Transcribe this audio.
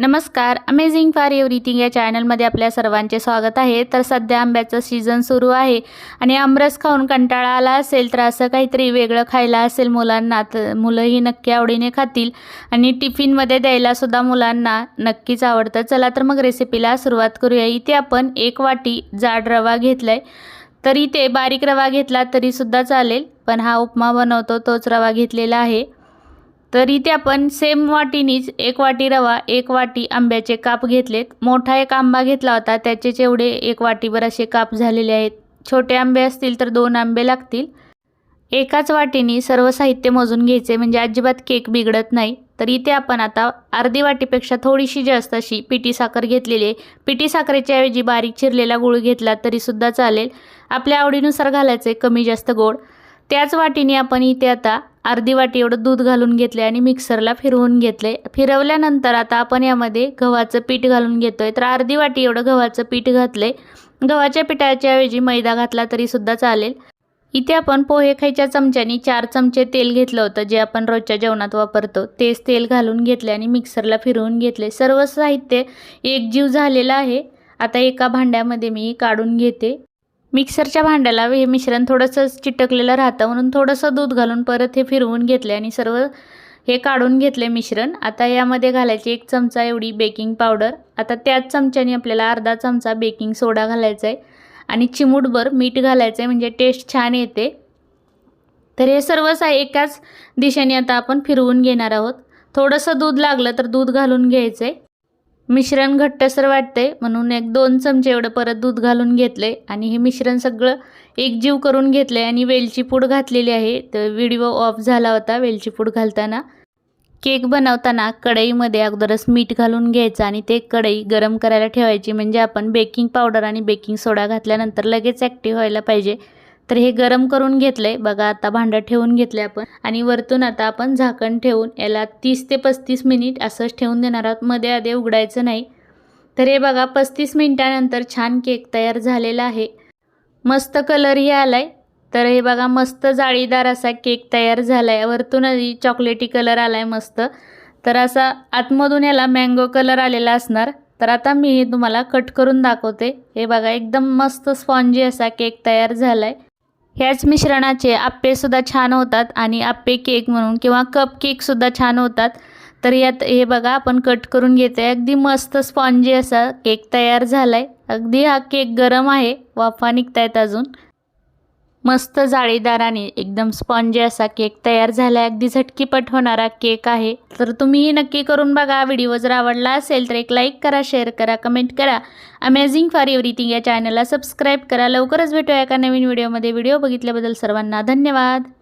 नमस्कार अमेझिंग फार एव्हरीथिंग या चॅनलमध्ये आपल्या सर्वांचे स्वागत आहे. तर सध्या आंब्याचं सीझन सुरू आहे आणि आमरस खाऊन कंटाळा आला असेल तर असं काहीतरी वेगळं खायला असेल मुलांना तर मुलंही नक्की आवडीने खातील आणि टिफिनमध्ये द्यायलासुद्धा मुलांना नक्कीच आवडतं. चला तर मग रेसिपीला सुरुवात करूया. इथे आपण एक वाटी जाड रवा घेतला आहे तर इथे बारीक रवा घेतला तरीसुद्धा चालेल पण हा उपमा बनवतो तोच रवा घेतलेला आहे. तर इथे आपण सेम वाटीनीच एक वाटी रवा एक वाटी आंब्याचे काप घेतलेत. मोठा एक आंबा घेतला होता त्याचे एवढे एक वाटीभर असे काप झालेले आहेत. छोटे आंबे असतील तर दोन आंबे लागतील. एकाच वाटीनी सर्व साहित्य मोजून घ्यायचे म्हणजे अजिबात केक बिघडत नाही. तर इथे आपण आता अर्धी वाटीपेक्षा थोडीशी जास्त अशी पिठी साखर घेतलेली आहे. पिठी साखरेच्या ऐवजी बारीक चिरलेला गुळ घेतला तरीसुद्धा चालेल. आपल्या आवडीनुसार घालायचे कमी जास्त गोड. त्याच वाटीने आपण इथे आता अर्धी वाटी एवढं दूध घालून घेतले आणि मिक्सरला फिरवून घेतले फिरवल्यानंतर आता आपण यामध्ये गव्हाचं पीठ घालून घेतोय. तर अर्धी वाटी एवढं गव्हाचं पीठ घातले गव्हाच्या पिठाच्या ऐवजी मैदा घातला तरीसुद्धा चालेल. इथे आपण पोहे खायच्या चमच्यानी चार चमचे तेल घेतलं होतं जे आपण रोजच्या जेवणात वापरतो. तेच तेल घालून घेतले आणि मिक्सरला फिरवून घेतले सर्व साहित्य एकजीव झालेलं आहे. आता एका भांड्यामध्ये मी काढून घेते. मिक्सरच्या भांड्याला हे मिश्रण थोडंसं चिटकलेलं राहतं. म्हणून थोडंसं दूध घालून परत हे फिरवून घेतले आणि सर्व हे काढून घेतले मिश्रण. आता यामध्ये घालायची एक चमचा एवढी बेकिंग पावडर. आता त्याच चमच्याने आपल्याला अर्धा चमचा बेकिंग सोडा घालायचा आहे आणि चिमूटभर मीठ घालायचं आहे म्हणजे टेस्ट छान येते. तर हे सर्व सा एकाच दिशेने आता आपण फिरवून घेणार आहोत. थोडंसं दूध लागलं तर दूध घालून घ्यायचं आहे मिश्रण घट्टसर वाटते म्हणून एक दोन चमचे एवढं परत दूध घालून घेतले आणि हे मिश्रण सगळं एकजीव करून घेतले आणि वेलची पूड घातलेली आहे. तर व्हिडिओ ऑफ झाला होता वेलची पूड घालताना. केक बनवताना कढईमध्ये अगोदरच मीठ घालून घ्यायचं आणि ते कढई गरम करायला ठेवायची. म्हणजे आपण बेकिंग पावडर आणि बेकिंग सोडा घातल्यानंतर लगेच ॲक्टिव्ह व्हायला पाहिजे. तर हे गरम करून घेतलं आहे बघा आता भांडं ठेवून घेतलं आपण. आणि वरतून आता आपण झाकण ठेवून याला तीस ते पस्तीस मिनिट असंच ठेवून देणार आहोत. मध्ये आधी उघडायचं नाही. तर हे बघा पस्तीस मिनिटानंतर छान केक तयार झालेला आहे. मस्त कलरही आला आहे तर हे बघा मस्त जाळीदार असा केक तयार झाला आहे वरतून आधी चॉकलेटी कलर आला आहे मस्त. तर असा आतमधून याला मँगो कलर आलेला असणार. तर आता मी हे तुम्हाला कट करून दाखवते. हे बघा एकदम मस्त स्पॉन्जी असा केक तयार झाला आहे ह्याच मिश्रणाचे आप्पेसुद्धा छान होतात आणि आप्पे केक म्हणून किंवा कप केकसुद्धा छान होतात. तर यात हे बघा आपण कट करून घेते अगदी मस्त स्पॉन्जी असा केक तयार झाला आहे अगदी हा केक गरम आहे. वाफा निघतायत अजून. मस्त जाळीदार आणि एकदम स्पॉन्जी असा केक तयार झाला आहे अगदी झटकीपट होणारा केक आहे. तर तुम्हीही नक्की करून बघा. व्हिडिओ जर आवडला असेल तर एक लाईक करा शेअर करा कमेंट करा. अमेझिंग फॉर एव्हरीथिंग या चॅनलला सबस्क्राईब करा. लवकरच भेटूया एका नवीन व्हिडिओमध्ये व्हिडिओ बघितल्याबद्दल सर्वांना धन्यवाद.